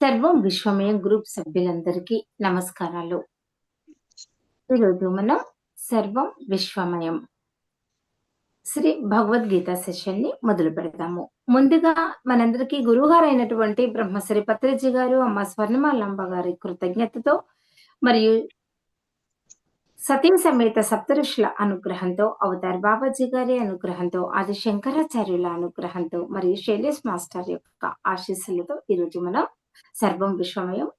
సర్వం విశ్వమయం గ్రూప్ సభ్యులందరికీ నమస్కారాలు. ఈరోజు మనం సర్వం విశ్వమయం. శ్రీ భగవద్గీత సెషన్ని మొదలు పెడదాము. ముందుగా మనందరికీ గురువుగారు అయినటువంటి బ్రహ్మశ్రీ పత్రిజీ గారు అమ్మ స్వర్ణమాలంబ గారి కృతజ్ఞతతో మరియు సతీ సమేత సప్తఋషుల అనుగ్రహంతో అవతార్ బాబాజీ గారి అనుగ్రహంతో ఆది శంకరాచార్యుల అనుగ్రహంతో మరియు శైలేష్ మాస్టర్ యొక్క ఆశీస్సులతో ఈరోజు మనం సర్వం విశ్వమయం.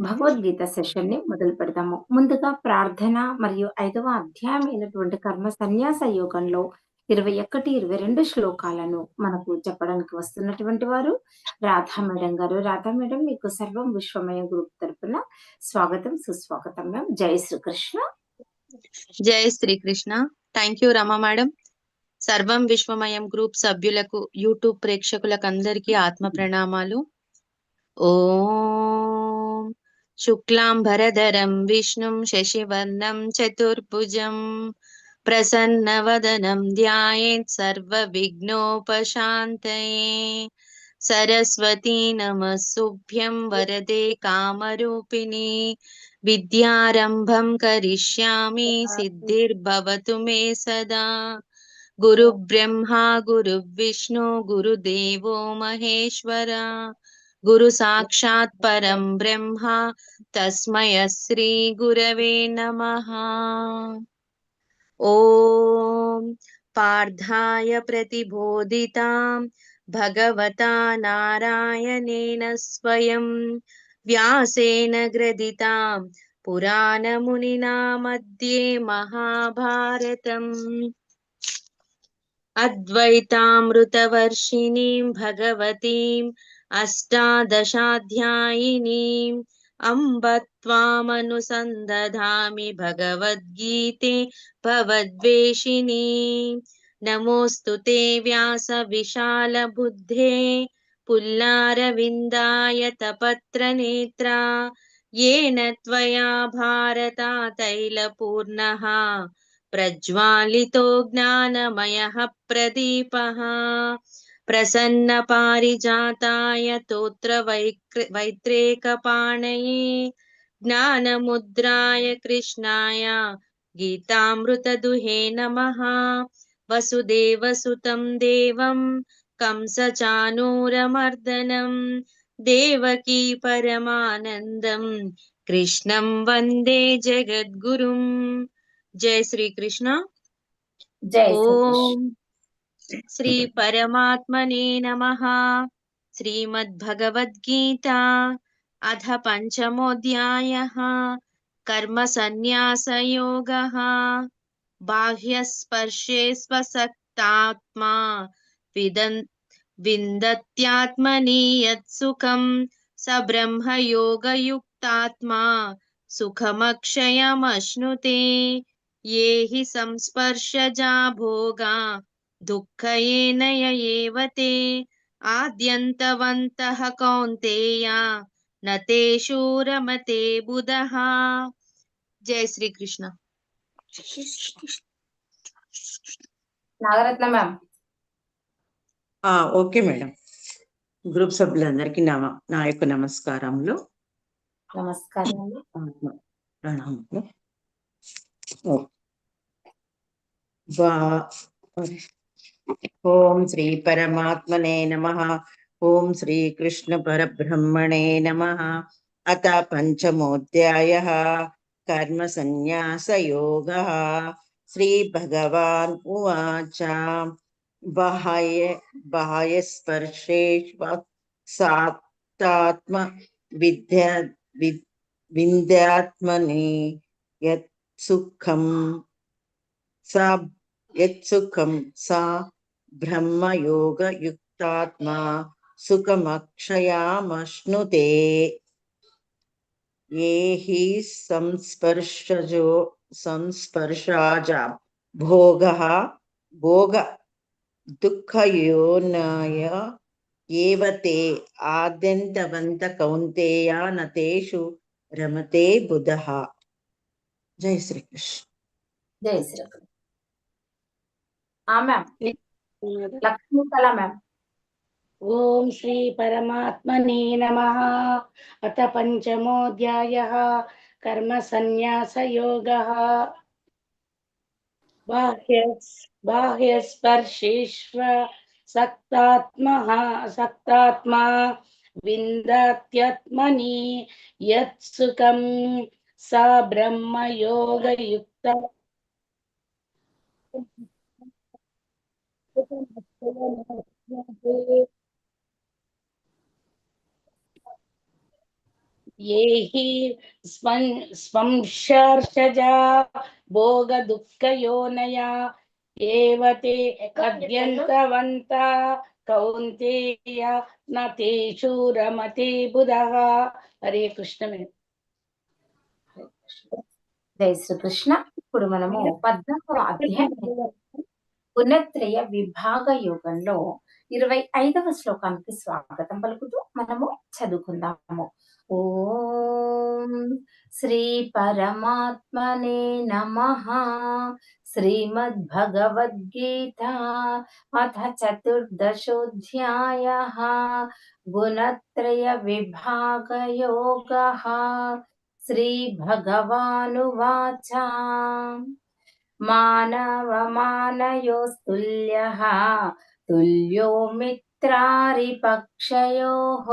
భగవద్గీత సెషన్ని మొదలు పెడతాము ముందుగా ప్రార్థన మరియు ఐదవ అధ్యాయం అయినటువంటి కర్మ సన్యాస యోగంలో ఇరవై ఒకటి ఇరవై రెండు శ్లోకాలను మనకు చెప్పడానికి వస్తున్నటువంటి వారు రాధా మేడం గారు. రాధా మేడం మీకు సర్వం విశ్వమయ గ్రూప్ తరపున స్వాగతం సుస్వాగతం మ్యామ్ జై శ్రీకృష్ణ. జై Srikrishna. Thank you Rama madam. సర్వం విశ్వమయం గ్రూప్ సభ్యులకు యూట్యూబ్ ప్రేక్షకులకు అందరికీ ఆత్మ ప్రణామాలు. ఓం శుక్లాంబరధరం విష్ణుం శశివర్ణం చతుర్భుజం ప్రసన్నవదనం ధ్యాయేత్ సర్వ విఘ్నోపశాంతయే సరస్వతీ నమస్సుభ్యం వరదే కామరూపిణి. విద్యారంభం కరిష్యామి సిద్ధిర్భవతు మే సదా. గురు బ్రహ్మా గురు गुरु साक्षात् परं ब्रह्मा, तस्मै श्रीगुरवे नमः। ॐ पार्थाय प्रतिबोधितां भगवता नारायणेन स्वयं, व्यासेन ग्रदितां पुराणमुनिना मध्ये महाभारतम्। अद्वैतामृतवर्षिणीं, भगवतीं अष्टादशाध्यायिनीम् अम्ब त्वामनुसन्दधामि भगवद्गीते भवद्वेषिनी नमोऽस्तु ते व्यासविशालबुद्धे पुल्लारविन्दाय तपत्रनेत्रा येन त्वया भारता तैलपूर्णः प्रज्वालितो ज्ञानमयः प्रदीपः ప్రసన్న పారిజాతాయ తోత్ర వైక్ర వైత్రేకపాణయే జ్ఞానముద్రాయ కృష్ణాయ గీతామృతదుహే నమ వసుదేవసుతం దేవం కంసచానూరమర్దనం దేవకీ పరమానందం కృష్ణం వందే జగద్గురుం జయ శ్రీకృష్ణ జయ ఓం శ్రీ పరమాత్మనే నమ శ్రీమద్భగవద్గీత అథ పంచమోऽధ్యాయ కర్మ సన్యాసయోగ బాహ్యస్పర్శే స్వసక్తాత్మా విదన్ విందత్యాత్మని యత్సుఖం స బ్రహ్మయోగయుక్తాత్మా సుఖమక్షయమశ్నుతే ఏ హి సంస్పర్శజా భోగా దుఃఖయేనయ ఏవ తే? ఆద్యంతవంతః కౌంతేయ నతేషు రమతే బుధః. జయ శ్రీకృష్ణ. నాగరత్న మ్యామ్. ఆ ఓకే మేడం. గ్రూప్ సభ్యులందరికీ నా నా యొక్క నమస్కారములు. నమస్కారం ప్రణామములు. ఓ. వా- ఓం శ్రీ పరమాత్మనే నమ ఓం శ్రీ కృష్ణ పరబ్రహ్మణే నమ అత పంచమోధ్యాయ కర్మ సన్యాసయోగ శ్రీ భగవాన్ ఉవాచ బాహ్య బాహ్యస్పర్శేష్వసాత్మ విద్యా వి- వింధ్యాత్మని యత్ సుఖం సా యత్ సుఖం సా బ్రహ్మయోగయుక్తాత్మా సుఖమక్షయామశ్నుతే ఏ హి సంస్పర్శజో సంస్పర్శాజ భోగ భోగ దుఃఖయోనాయ ఏవ తే ఆద్యంతవంత కౌంతేయ నతేషు రమతే బుధః జై శ్రీకృష్ణ జై శ్రీకృష్ణ ఆ మ్యామ్ లక్ష్మీ కళ మ్యామ్ ఓం శ్రీ పరమాత్మనే నమ అత పంచమోऽధ్యాయ కర్మ సన్యాసయోగ ఏహి స్మన్ స్వంశర్షజా భోగ దుఃఖయోనయా ఏవతే కద్యంతవంత కౌంతేయ నతేషు రమతే బుధః. హరే కృష్ణ జై శ్రీకృష్ణ. ఇప్పుడు మనము పద్నాలుగో అధ్యాయం. గుణత్రయ విభాగ యోగంలో ఇరవై ఐదవ శ్లోకానికి స్వాగతం పలుకుతూ మనము చదువుకుందాము. ఓం శ్రీ పరమాత్మనే నమ. శ్రీమద్భగవద్గీత అథ చతుర్దశోధ్యాయ. గుణత్రయ విభాగ యోగ. శ్రీ భగవానువాచ మానవమానయోస్తుల్యः తుల్యో మిత్రారిపక్షయోः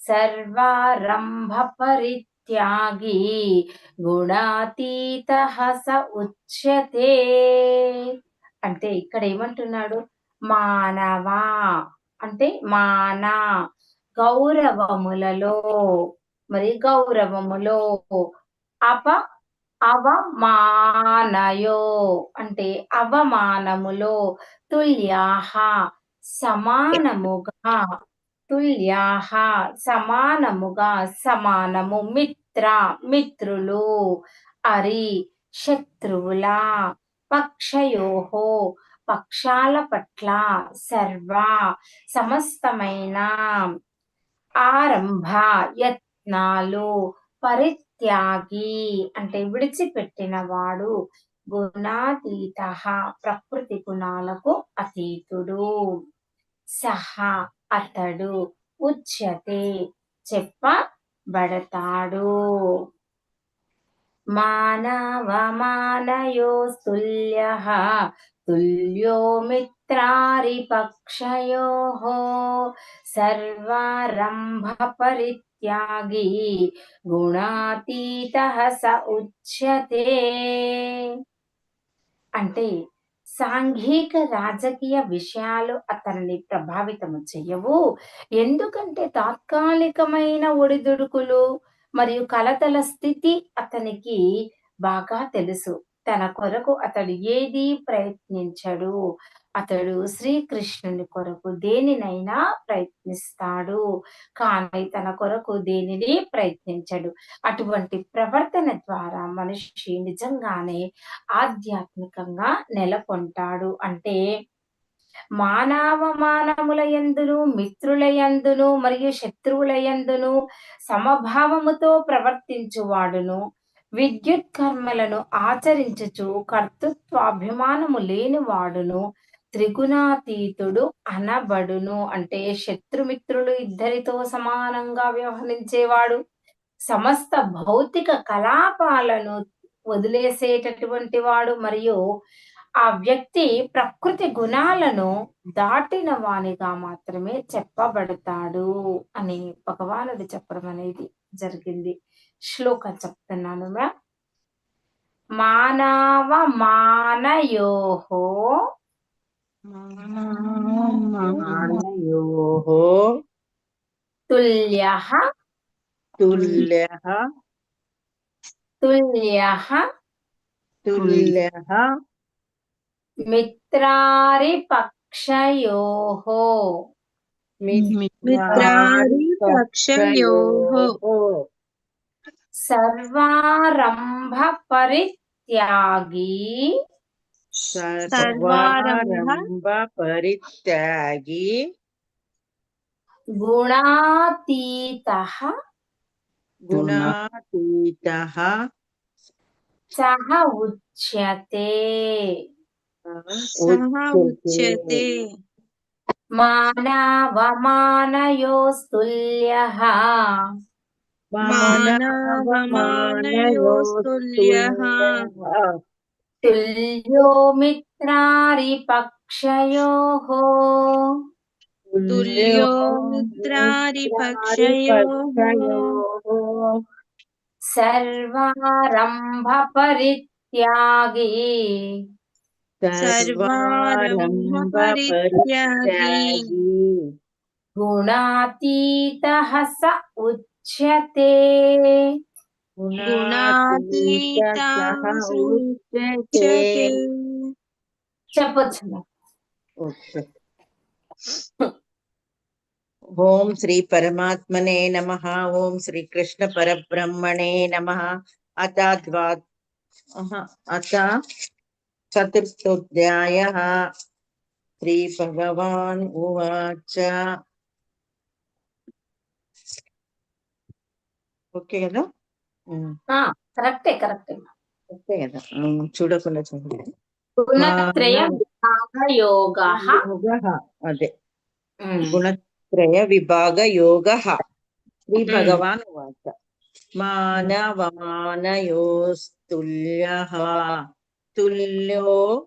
సర్వారంభపరిత్యాగి గుణాతీతః స ఉచ్యతే అంటే ఇక్కడ ఏమంటున్నాడు మానవా అంటే మాన గౌరవములలో మరి గౌరవములో అప అవమానయో అంటే అవమానములో తుల్యాహ సమానముగా తుల్యాహ సమానముగా సమానము మిత్ర మిత్రులు అరి శత్రువుల పక్షయోహో పక్షాల పట్ల సర్వ సమస్తమైన ఆరంభ యత్నాలు పరిత్యాగి అంటే విడిచిపెట్టిన వాడు గుణాతీత ప్రకృతి గుణాలకు అతీతుడు. సహా అతడు ఉచ్యతే చెప్పబడతాడు. మానవ మానయోస్తుల్య తుల్యో మిత్రారిపక్షయో సర్వారంభ పరిత్యాగి గుణాతీత స ఉచ్యతే. అంటే సాంఘిక రాజకీయ విషయాలు అతనిని ప్రభావితము చెయ్యవు ఎందుకంటే తాత్కాలికమైన ఒడిదుడుకులు మరియు కలతల స్థితి అతనికి బాగా తెలుసు. తన కొరకు అతడు ఏది ప్రయత్నించడు. అతడు శ్రీకృష్ణుని కొరకు దేనినైనా ప్రయత్నిస్తాడు. కానీ తన కొరకు దేనిని ప్రయత్నించడు. అటువంటి ప్రవర్తన ద్వారా మనిషి నిజంగానే ఆధ్యాత్మికంగా నెలకొంటాడు. అంటే మానవ మానవుల యందును మిత్రుల యందును మరియు శత్రువుల యందును సమభావముతో ప్రవర్తించువాడును. విద్యుత్ కర్మలను ఆచరించుచు కర్తృత్వాభిమానము లేని వాడును త్రిగుణాతీతుడు అనబడును. అంటే శత్రుమిత్రులు ఇద్దరితో సమానంగా వ్యవహరించేవాడు. సమస్త భౌతిక కలాపాలను వదిలేసేటటువంటి వాడు. మరియు ఆ వ్యక్తి ప్రకృతి గుణాలను దాటిన వానిగా మాత్రమే చెప్పబడతాడు అని భగవానుడు చెప్పడం అనేది జరిగింది. శ్లోకం చెప్తున్నాను మానవ మానయోహో మానయోః తుల్య తుల్యః తుల్య తుల్యః మిత్రారిపక్షయోహో మిత్రారిపక్షయోః సర్వారంభ పరిత్యాగి సర్వారంభ పరిత్యాగి గుణాతీత గుణాతీతః సహ ఉచ్యతే సహ ఉచ్యతే మానవమానయోస్తుల్యః మానవమానయోస్తుల్యః తుల్యో మిత్రారిపక్షయోః తుల్యో మిత్రారిపక్షయోః సర్వారంభ పరిత్యాగి సర్వారంభ పరిత్యాగి గుణాతీతః స ఉచ్యతే గుణాతీతః ఉచ్యతే చెప్పొచ్చు ఓకే ఓం శ్రీ పరమాత్మనే నమ ఓం శ్రీ కృష్ణ పరబ్రహ్మణే నమ అత ద్వా అహ, అత చతుర్థోధ్యాయ శ్రీ భగవాన్ ఉవాచ ఓకే కదా ఉమ్, కరెక్టే కరెక్టే. కదా చూడకుండా చూడండి అదే. గుణత్రయ విభాగ యోగ శ్రీ. భగవాన్ మానవమానయోస్తుల్య తుల్యో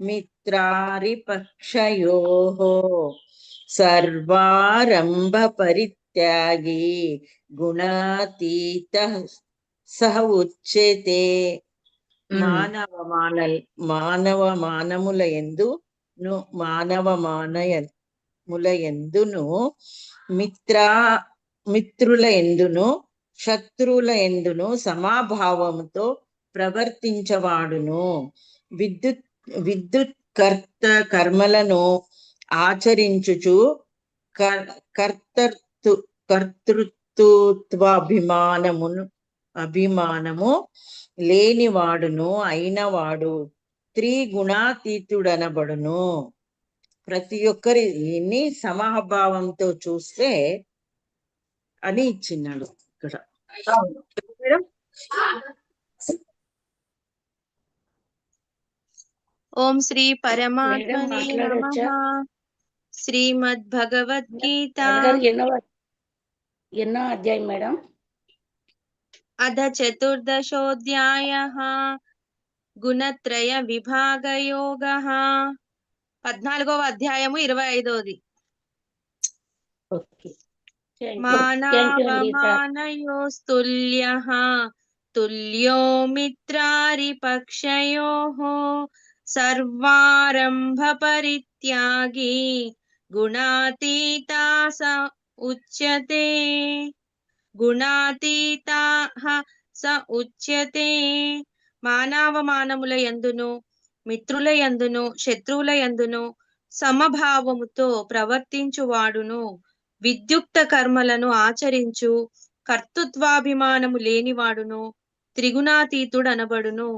మిత్రారిపక్షయో. సర్వారంభ పరిత్యాగి గుణాతీత సహ ఉచ్యతే మానవ మాన మానవ మానముల ఎందు మానవ మానయముల ఎందును మిత్ర మిత్రుల ఎందును శత్రువుల ఎందును సమాభావముతో ప్రవర్తించవాడును. విద్యుత్ విద్యుత్ కర్త కర్మలను ఆచరించుచు కర్- కర్తృ కర్తృత్వాభిమానమును అభిమానము లేనివాడును అయినవాడు త్రిగుణాతీతుడనబడును. ప్రతి ఒక్కరిని సమభావంతో చూస్తే అని ఇచ్చినాడు ఇక్కడ. మేడం? ఓం శ్రీ పరమాత్మనే? నమః. శ్రీమద్ భగవద్గీత ఎన్నో అధ్యాయం మేడం? అధ చతుర్దశోధ్యాయः గుణత్రయ విభాగయోగः పద్నాలుగవ అధ్యాయము ఇరవై ఐదవది మానవమానయోస్తుల్యः తుల్యో మిత్రారిపక్షయోः సర్వారంభ పరిత్యాగి గుణాతీతా స ఉచ్యతే గుణాతీతా స ఉచ్యతే. మానవ మానముల యందును మిత్రుల యందును శత్రువుల యందును సమభావముతో ప్రవర్తించువాడును. విద్యుక్త కర్మలను ఆచరించు కర్తృత్వాభిమానము లేనివాడును త్రిగుణాతీతుడు అనబడును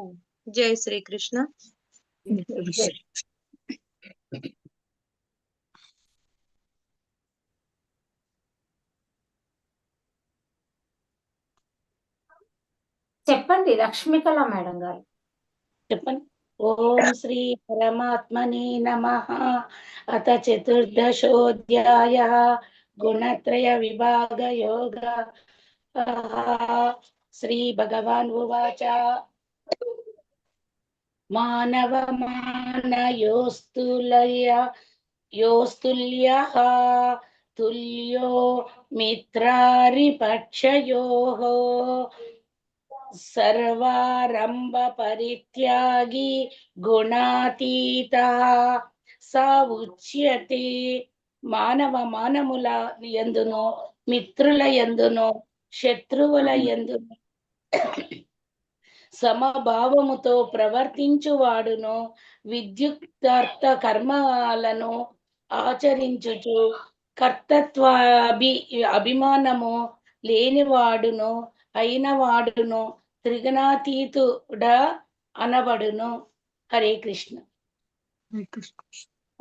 జై శ్రీకృష్ణ. చెప్పండి లక్ష్మీకళ మేడం గారు. చెప్పండి. ఓం శ్రీ పరమాత్మనే నమ. అత చతుర్దశోధ్యాయ గుణత్రయ విభాగ యోగ. శ్రీ భగవాన్ ఉవాచ. మానవ మానయోస్తులయ యోస్తుల్య తుల్యో మిత్రారిపక్షయోః సర్వారంభ పరిత్యాగి గుణాతీత. స ఉచ్యతే మానవ మానముల ఎందునో మిత్రుల ఎందునో శత్రువుల ఎందునో సమభావముతో ప్రవర్తించువాడును విద్యుక్తార్థ కర్మాలను ఆచరించుచు కర్తత్వాభి అభిమానము లేనివాడును అయిన వాడును త్రిగుణాతీతుడ అనబడును. హరే కృష్ణ.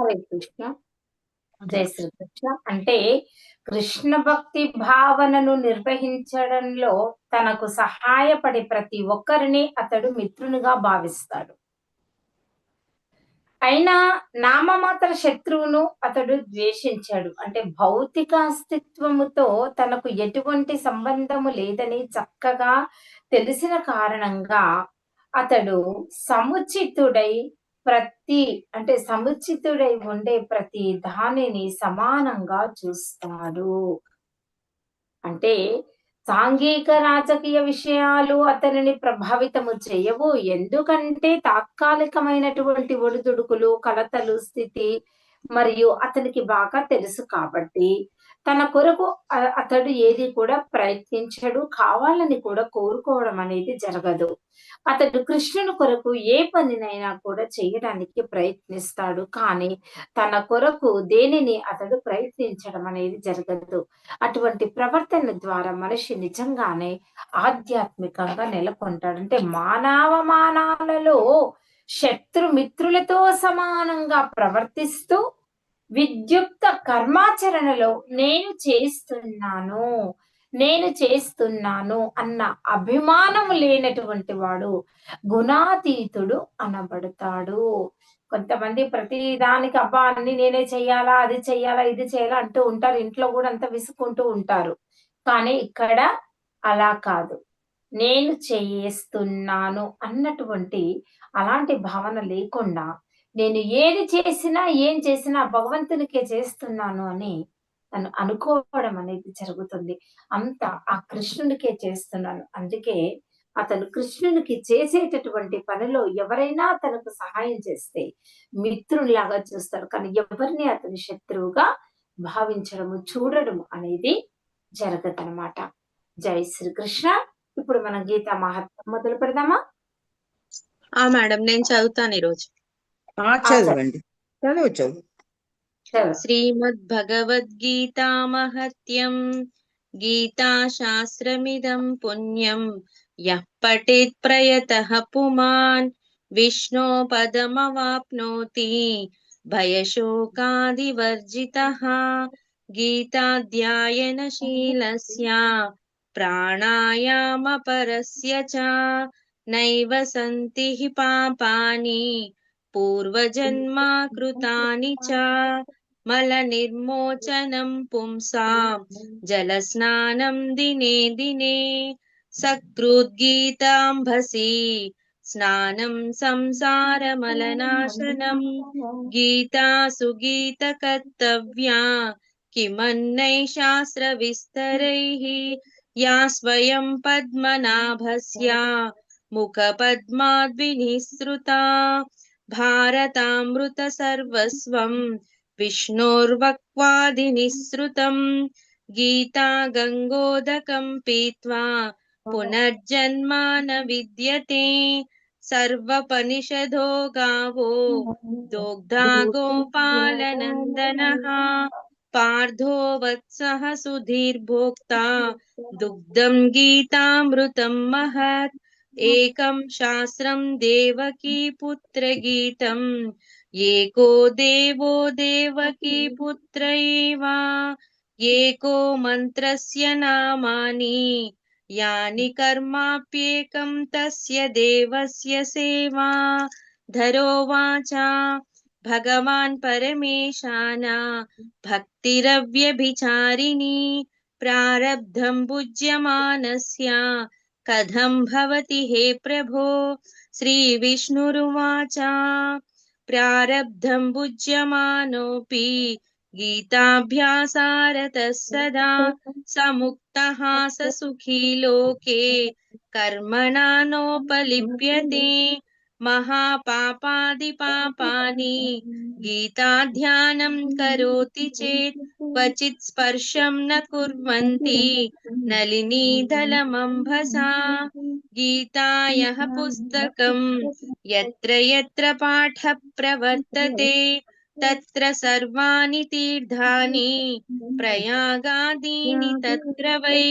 హరే కృష్ణ. జై శ్రీకృష్ణ. అంటే కృష్ణ భక్తి భావనను నిర్వహించడంలో తనకు సహాయపడే ప్రతి ఒక్కరిని అతడు మిత్రునిగా భావిస్తాడు. అయినా నామమాత్ర శత్రువును అతడు ద్వేషించాడు. అంటే భౌతిక అస్తిత్వముతో తనకు ఎటువంటి సంబంధము లేదని చక్కగా తెలిసిన కారణంగా అతడు సముచితుడై ప్రతి అంటే సముచితుడై ఉండే ప్రతి దానిని సమానంగా చూస్తాడు. అంటే సాంఘిక రాజకీయ విషయాలు అతనిని ప్రభావితము చేయవు. ఎందుకంటే తాత్కాలికమైనటువంటి ఒడిదుడుకులు కలతలు స్థితి మరియు అతనికి బాగా తెలుసు కాబట్టి తన కొరకు అతడు ఏది కూడా ప్రయత్నించడు కావాలని కూడా కోరుకోవడం అనేది జరగదు. అతడు కృష్ణుని కొరకు ఏ పనినైనా కూడా చేయడానికి ప్రయత్నిస్తాడు కానీ తన కొరకు దేనిని అతడు ప్రయత్నించడం అనేది జరగదు. అటువంటి ప్రవర్తన ద్వారా మనిషి నిజంగానే ఆధ్యాత్మికంగా నెలకొంటాడు. అంటే మానవమానాలలో శత్రు మిత్రులతో సమానంగా ప్రవర్తిస్తూ విద్యుక్త కర్మాచరణలో నేను చేస్తున్నాను నేను చేస్తున్నాను అన్న అభిమానం లేనటువంటి వాడు గుణాతీతుడు అనబడతాడు. కొంతమంది ప్రతి దానికి అబ్బా అన్ని నేనే చెయ్యాలా అది చెయ్యాలా ఇది చేయాలా అంటూ ఉంటారు. ఇంట్లో కూడా అంత విసుకుంటూ ఉంటారు. కానీ ఇక్కడ అలా కాదు. నేను చేస్తున్నాను అన్నటువంటి అలాంటి భావన లేకుండా నేను ఏది చేసినా ఏం చేసినా భగవంతునికే చేస్తున్నాను అని తను అనుకోవడం అనేది జరుగుతుంది. అంత ఆ కృష్ణునికే చేస్తున్నాను. అందుకే అతను కృష్ణునికి చేసేటటువంటి పనిలో ఎవరైనా తనకు సహాయం చేస్తే మిత్రునిలాగా చూస్తారు. కానీ ఎవరిని అతని శత్రువుగా భావించడము చూడడం అనేది జరగదనమాట జై శ్రీకృష్ణ. ఇప్పుడు మనం గీతా మహత్వం మొదలు పెడదామా? ఆ మేడం నేను చదువుతాను ఈరోజు. चलो श्रीमद्भगवद्गीता महत्यम गीता शास्त्र पुण्यम यठे प्रयत पुमा विष्णो पदम भयशोकादिवर्जिता गीताध्यायन शील प्राणायाम पर नाव सी पापा पूर्वजन्मा कृतानि च मलनिर्मोचनं पुंसां जलस्नानं दिने दिने सकृद्गीताम्भसि स्नानं संसारमलनाशनं गीता सुगीतकर्तव्या किमन्नै शास्त्रविस्तरैः या स्वयं पद्मनाभस्य मुखपद्माद्विनिःसृता भारतामृतसर्वस्वं विष्णोर्वक्वादिनिःसृतं गीता गङ्गोदकं पीत्वा पुनर्जन्म न विद्यते सर्वपनिषदो गावो दोग्धा गोपालनन्दनः पार्थो वत्सः सुधीर्भोक्ता दुग्धं गीतामृतं महत् एकं शास्त्रं देवकी पुत्रगीतम् एको देवो देवकी पुत्र एव एको मन्त्रस्य नामानि यानि कर्माप्येकं तस्य देवस्य सेवा। धरोवाच भगवान् परमेशाना भक्तिरव्यभिचारिणी प्रारब्धं भुज्यमानस्य कथं भवति हे प्रभो? श्री श्रीविष्णुरुवाच। प्रारब्धं भुज्यमानोऽपि गीताभ्यासारतः सदा समुक्तः स सुखी लोके। कर्मणा नोपलिप्यते। महापापादिपापानि गीताध्यानं करोति चेत् क्वचित् स्पर्शं न कुर्वन्ति नलिनीदलमम्भसा गीतायः पुस्तकं यत्र यत्र पाठः प्रवर्तते तत्र सर्वाणि तीर्थानि प्रयागादीनि तत्र वै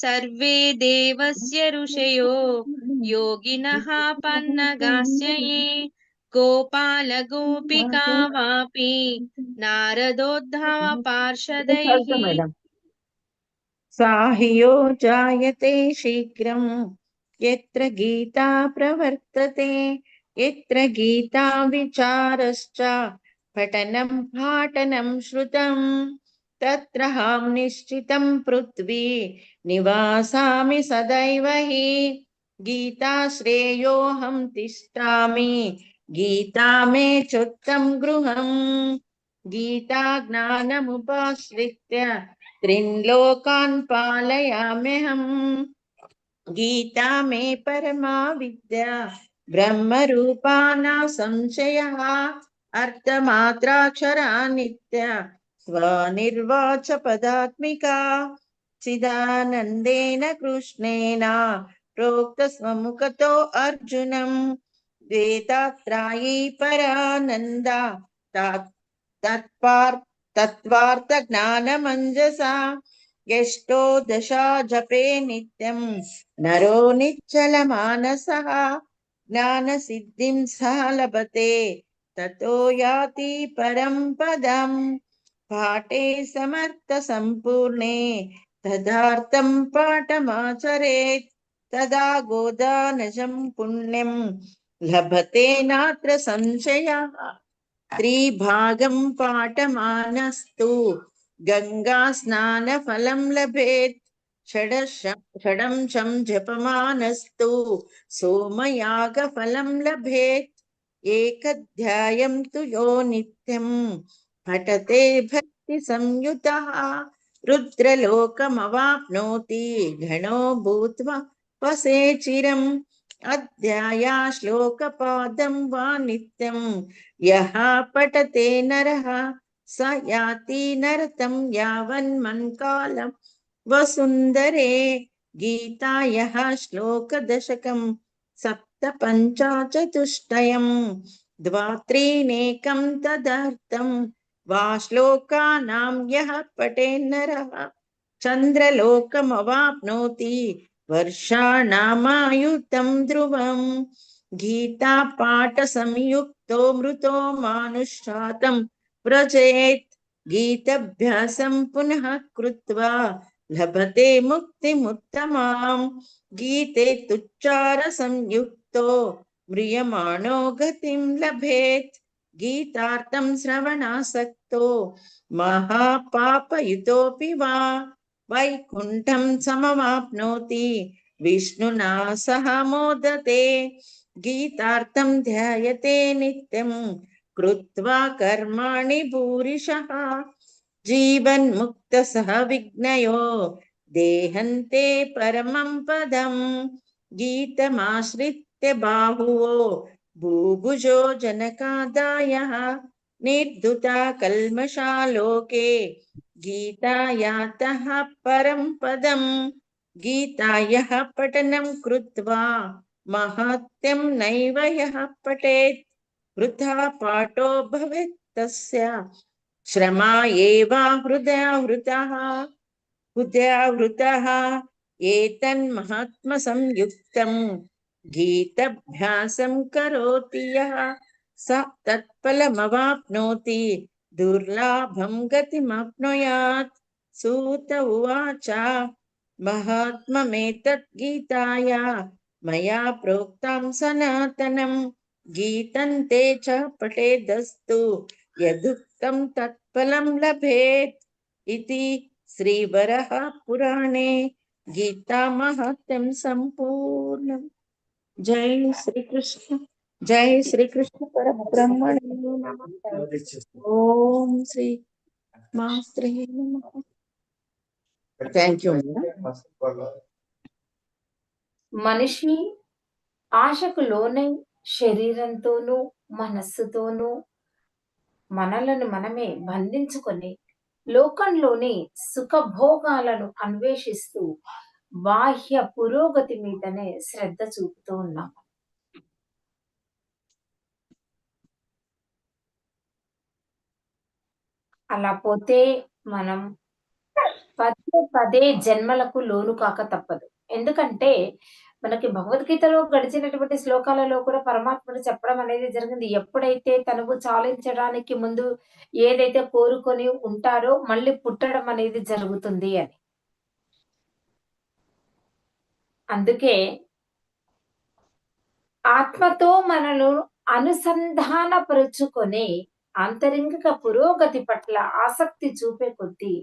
सर्वे देवस्य ऋषयो योगिनः पन्नगास्यै गोपाल गोपिका वापि नारदोद्धव पार्षदैः। साहियो जायते शीघ्रम् यत्र गीता प्रवर्तते, यत्र गीता विचारश्च। पठनं, पाठनं, श्रुतम्। तत्रहं निश्चितं पृथ्वी, निवासामि सदैव हि। गीता श्रेयोऽहं तिष्ठामि गीता मे चोत्तं गृहम्। गीता ज्ञानमुपाश्रित्य त्रिन्लोकान् पालयाम्यहम्। गीता मे परमा विद्या ब्रह्मरूपा न संशयः अर्थमात्राक्षरा नित्य स्वनिर्वाच पदात्मिका चिदानन्देन कृष्णेन प्रोक्तस्वमुखतो अर्जुनम् वेदात्रायी परानन्दा तात- तत्पार् तत्त्वार्थज्ञानमञ्जसा यष्टो दशा जपे नित्यं नरो निश्चलमानसः ज्ञानसिद्धिं सः लभते ततो याति परं पदम् పాఠే సమర్థ సంపూర్ణే తదార్థం పాఠమాచరే తదా గోదానజం పుణ్యం లభతే నాత్ర సంశయ త్రిభాగం పాఠమానస్తు గంగా స్నాన ఫలం లభేత్ షడంశం జపమానస్తు సోమయాగ ఫలం లభేత్ ఏకధ్యాయం తు యో నిత్యం పఠతే భక్తి సంయుత రుద్రలోకమవాప్నోతి గణో భూత్వా వసే చిరం అధ్యాయా శ్లోకపాదం వా నిత్యం యహ పఠతే నర స యాతి నరతం యావన్మన్కాలం వసుందరే గీతాయ శ్లోకదశకం సప్త పంచాచతుష్టయం ద్వాత్రీనేకం తదర్థం वा श्लोकानां यः पठेन्नरः चन्द्रलोकमवाप्नोति वर्षाणामायुतं ध्रुवम् गीतापाठसंयुक्तो मृतो मानुष्ठातं व्रजेत् गीताभ्यासं पुनः कृत्वा लभते मुक्तिमुत्तमाम् गीते तुच्चारसंयुक्तो म्रियमाणो गतिं लभेत् गीतार्थं श्रवणासक्तो महापापयुतोऽपि वा? वैकुण्ठं समवाप्नोति विष्णुना सह मोदते। गीतार्थं ध्यायते नित्यं, कृत्वा कर्माणि भूरिशः जीवन्मुक्तसह विघ्नयो देहन्ते परमं पदं गीतमाश्रित्य बाहुवो भूभुजो जनकादायः निर्धुता कल्मषालोके गीतायातः परं पदं गीतायः पठनं कृत्वा माहात्म्यं नैव यः पठेत्। वृथा पाठो भवेत् तस्य। श्रमा एव हृदयावृतः। हृदयावृतः గీతభ్యాసం కరోతి యః స తత్ఫలమవాప్నోతి దుర్లాభం గతిమాప్నుయాత్ సూత ఉవాచ మహాత్మమేతత్ గీతాయ మయా ప్రోక్తం సనాతనం గీతం తే చ పఠేదస్తు యదుక్తం తత్ఫలం లభేత్ ఇది శ్రీవర పురాణే గీతా మహత్యం సంపూర్ణం జై శ్రీకృష్ణ జై శ్రీకృష్ణ పరబ్రహ్మణే నమ. ఓం శ్రీ మాస్త్రే నమ. థ్యాంక్ యూ మనిషి ఆశకు లోనై శరీరంతోనూ మనస్సుతోనూ మనలను మనమే బంధించుకొని లోకంలోని సుఖభోగాలను అన్వేషిస్తూ బాహ్య పురోగతి మీదనే శ్రద్ధ చూపుతూ ఉన్నాం. అలా పోతే మనం పదే పదే జన్మలకు లోను కాక తప్పదు. ఎందుకంటే మనకి భగవద్గీతలో గడిచినటువంటి శ్లోకాలలో కూడా పరమాత్ముడు చెప్పడం అనేది జరిగింది. ఎప్పుడైతే తనకు చాలించడానికి ముందు ఏదైతే కోరుకొని ఉంటారో మళ్ళీ పుట్టడం అనేది జరుగుతుంది అని. అందుకే ఆత్మతో మనను అనుసంధానపరుచుకొని ఆంతరింగిక పురోగతి పట్ల ఆసక్తి చూపే కొద్దీ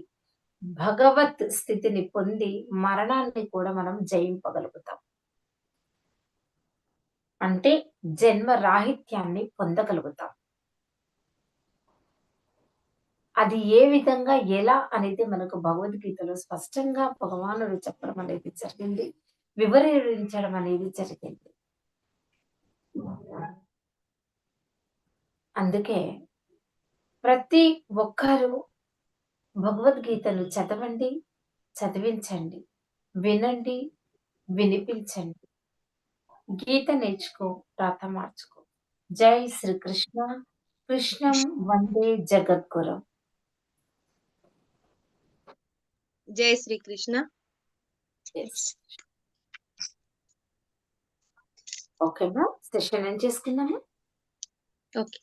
భగవత్ స్థితిని పొంది మరణాన్ని కూడా మనం జయింపగలుగుతాం. అంటే జన్మ రాహిత్యాన్ని పొందగలుగుతాం. అది ఏ విధంగా ఎలా అనేది మనకు భగవద్గీతలో స్పష్టంగా భగవానుడు చెప్పడం అనేది జరిగింది. వివరించడం అనేది జరిగింది. అందుకే ప్రతి ఒక్కరూ భగవద్గీతను చదవండి చదివించండి వినండి వినిపించండి. గీత నేర్చుకో రాత మార్చుకో. జై శ్రీకృష్ణ. కృష్ణం వందే జగద్గురు. జై శ్రీకృష్ణ. ఓకేనా సెషన్ ఏం చేసుకుందాము? ఓకే.